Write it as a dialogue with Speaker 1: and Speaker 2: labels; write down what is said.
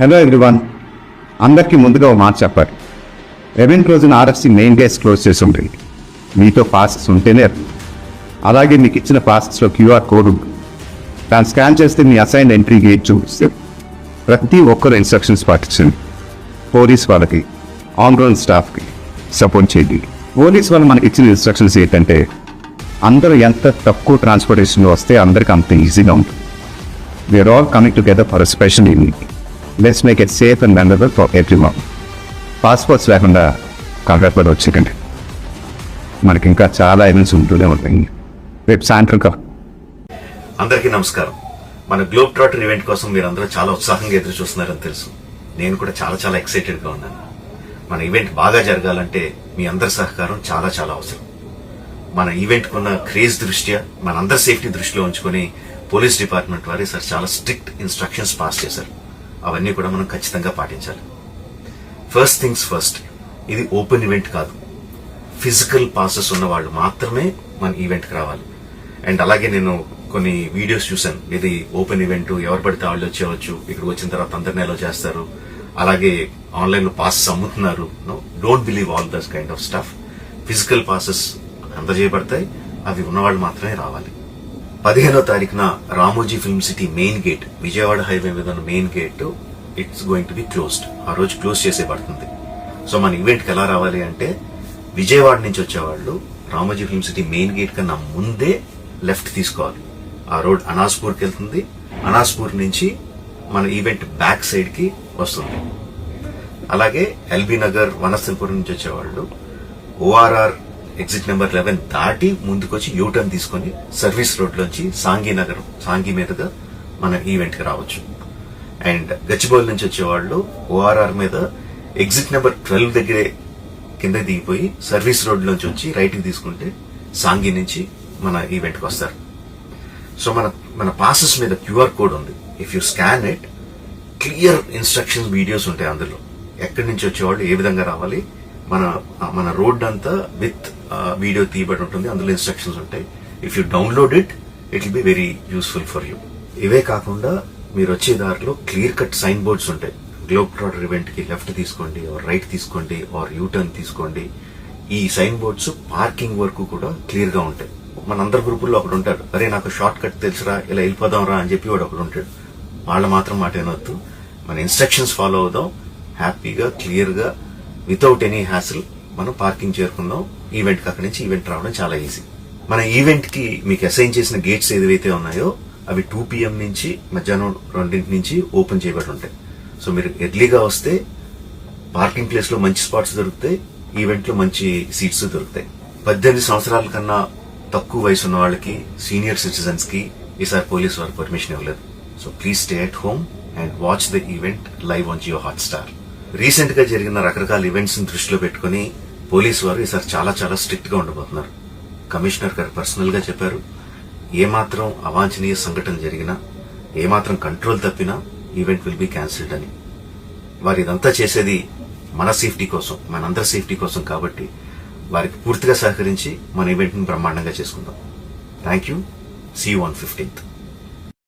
Speaker 1: Hello everyone అందరికీ ముందుగా ఒక మాట చెప్పాలి. ఎవెంట్ రోజున ఆర్ఎఫ్సి మెయిన్ గేస్ క్లోజ్ చేసి ఉంటుంది మీతో పాసెస్ ఉంటేనే అలాగే మీకు ఇచ్చిన పాసెస్లో క్యూఆర్ కోడ్ ఉంటుంది దాన్ని స్కాన్ చేస్తే మీ అసైన్ ఎంట్రీ గేట్ చూపిస్తే ప్రతి ఒక్కరు ఇన్స్ట్రక్షన్స్ పాటించండి. పోలీస్ వాళ్ళకి ఆన్ గ్రౌండ్ స్టాఫ్కి సపోర్ట్ చేయండి. పోలీస్ వాళ్ళు మనకి ఇచ్చిన ఇన్స్ట్రక్షన్స్ ఏంటంటే అందరూ ఎంత తక్కువ ట్రాన్స్పోర్టేషన్లో వస్తే అందరికి అంత ఈజీగా ఉంటుంది. We are all coming together for special evening let's make it safe and vendible for everyone passports లేకుండా కాంట్రాక్ట్ కూడా వచ్చేకండి మనకి ఇంకా చాలా ఈవెంట్స్ ఉంటూనే ఉంటాయి రేపు సాయంత్రం కా.
Speaker 2: అందరికీ నమస్కారం. మన గ్లోబ్ ట్రాటర్ ఈవెంట్ కోసం మీరు అందరూ చాలా ఉత్సాహంగా ఎదురు చూస్తున్నారని తెలుసు. నేను కూడా చాలా చాలా ఎక్సైటెడ్గా ఉన్నాను. మన ఈవెంట్ బాగా జరగాలంటే మీ అందరి సహకారం చాలా చాలా అవసరం. మన ఈవెంట్ కున్న క్రేజ్ దృష్ట్యా మన అందరి సేఫ్టీ దృష్టిలో ఉంచుకొని పోలీస్ డిపార్ట్మెంట్ వారు సార్ చాలా స్ట్రిక్ట్ ఇన్స్ట్రక్షన్స్ పాస్ చేశారు. అవన్నీ కూడా మనం ఖచ్చితంగా పాటించాలి. ఫస్ట్ థింగ్స్ ఫస్ట్ ఇది ఓపెన్ ఈవెంట్ కాదు. ఫిజికల్ పాసెస్ ఉన్న వాళ్ళు మాత్రమే మన ఈవెంట్కి రావాలి. అండ్ అలాగే నేను కొన్ని వీడియోస్ చూశాను. ఇది ఓపెన్ ఈవెంట్ ఎవరు పడితే వాళ్ళు వచ్చేవచ్చు ఇక్కడికి వచ్చిన తర్వాత అందరిని ఎలా చేస్తారు. అలాగే ఆన్లైన్లో పాసెస్ అమ్ముతున్నారు. No don't believe all this kind of stuff physical passes అందజేయబడతాయి. అవి ఉన్నవాళ్ళు మాత్రమే రావాలి. పదిహేనో తారీఖున Ramoji film city main gate Vijayawada highway మీద ఉన్న main gate it's going to be closed ఆ రోజు క్లోజ్ చేసేయబడుతుంది సో మన ఈవెంట్కి ఎలా రావాలి అంటే విజయవాడ నుంచి వచ్చేవాళ్ళు Ramoji film city main gate కన్నా ముందే లెఫ్ట్ తీసుకోవాలి. ఆ రోడ్ అనాస్పూర్కి వెళ్తుంది. అనాస్పూర్ నుంచి మన ఈవెంట్ బ్యాక్ సైడ్కి వస్తుంది. అలాగే ఎల్బీ నగర్ వనస్థలపురం నుంచి వచ్చేవాళ్ళు ఓఆర్ఆర్ ఎగ్జిట్ నెంబర్ లెవెన్ దాటి ముందుకొచ్చి యూటర్న్ తీసుకొని సర్వీస్ రోడ్లోంచి సాంఘీ నగరం సాంఘీ మీదుగా మన ఈవెంట్కి రావచ్చు. అండ్ గచ్చిబౌల్ నుంచి వచ్చేవాళ్ళు ఓఆర్ఆర్ మీద ఎగ్జిట్ నెంబర్ ట్వెల్వ్ దగ్గరే కింద దిగిపోయి సర్వీస్ రోడ్ నుంచి వచ్చి రైట్కి తీసుకుంటే సాంగి నుంచి మన ఈవెంట్కి వస్తారు. సో మన మన పాసెస్ మీద క్యూఆర్ కోడ్ ఉంది. If you scan it clear instructions videos ఉంటాయి అందులో. ఎక్కడి నుంచి వచ్చేవాళ్ళు ఏ విధంగా రావాలి మన మన రోడ్ అంతా విత్ వీడియో తీయబడి ఉంటుంది. అందులో ఇన్స్ట్రక్షన్స్ ఉంటాయి. If you download it it will be very useful for you ఇవే కాకుండా మీరు వచ్చే దారిలో క్లియర్ కట్ సైన్ బోర్డ్స్ ఉంటాయి. గ్లోబ్ ట్రాటర్ ఈవెంట్కి లెఫ్ట్ తీసుకోండి ఆర్ రైట్ తీసుకోండి ఆర్ యూటర్న్ తీసుకోండి. ఈ సైన్ బోర్డ్స్ పార్కింగ్ వరకు కూడా క్లియర్గా ఉంటాయి. మన అందరి గ్రూపుల్లో ఒకడు ఉంటాడు. అరే నాకు షార్ట్ కట్ తెలుసురా ఇలా వెళ్ళిపోదాం రా అని చెప్పి వాడు ఒకడు ఉంటాడు. వాళ్ళు మాత్రం మాట ఏనొద్దు మన ఇన్స్ట్రక్షన్స్ ఫాలో అవుదాం. హ్యాపీగా క్లియర్గా వితౌట్ ఎనీ హ్యాసిల్ మనం పార్కింగ్ చేరుకుందాం ఈవెంట్ అక్కడి నుంచి ఈవెంట్ రావడం చాలా ఈజీ మన ఈవెంట్కి మీకు అసైన్ చేసిన గేట్స్ ఏదైతే ఉన్నాయో అవి టూ పిఎం నుంచి మధ్యాహ్నం రెండింటి నుంచి ఓపెన్ చేయబడి ఉంటాయి. సో మీరు ఎర్లీగా వస్తే పార్కింగ్ ప్లేస్లో మంచి స్పాట్స్ దొరుకుతాయి ఈవెంట్లో మంచి సీట్స్ దొరుకుతాయి. పద్దెనిమిది సంవత్సరాల కన్నా తక్కువ వయసు ఉన్న వాళ్ళకి సీనియర్ సిటిజన్స్కి ఈసారి పోలీస్ వారు పర్మిషన్ ఇవ్వలేదు. So please stay at home and watch the event live on Jio Hotstar రీసెంట్గా జరిగిన రకరకాల ఈవెంట్స్ని దృష్టిలో పెట్టుకుని పోలీస్ వారు ఈసారి చాలా చాలా స్ట్రిక్ట్గా ఉండబోతున్నారు. కమిషనర్ గారు పర్సనల్గా చెప్పారు. ఏమాత్రం అవాంఛనీయ సంఘటన జరిగినా ఏమాత్రం కంట్రోల్ తప్పినా ఈవెంట్ విల్ బి క్యాన్సిల్డ్ అని. వారు ఇదంతా చేసేది మన సేఫ్టీ కోసం మనందరి సేఫ్టీ కోసం కాబట్టి వారికి పూర్తిగా సహకరించి మన ఈవెంట్ని బ్రహ్మాండంగా చేసుకుందాం. Thank you see one fifteenth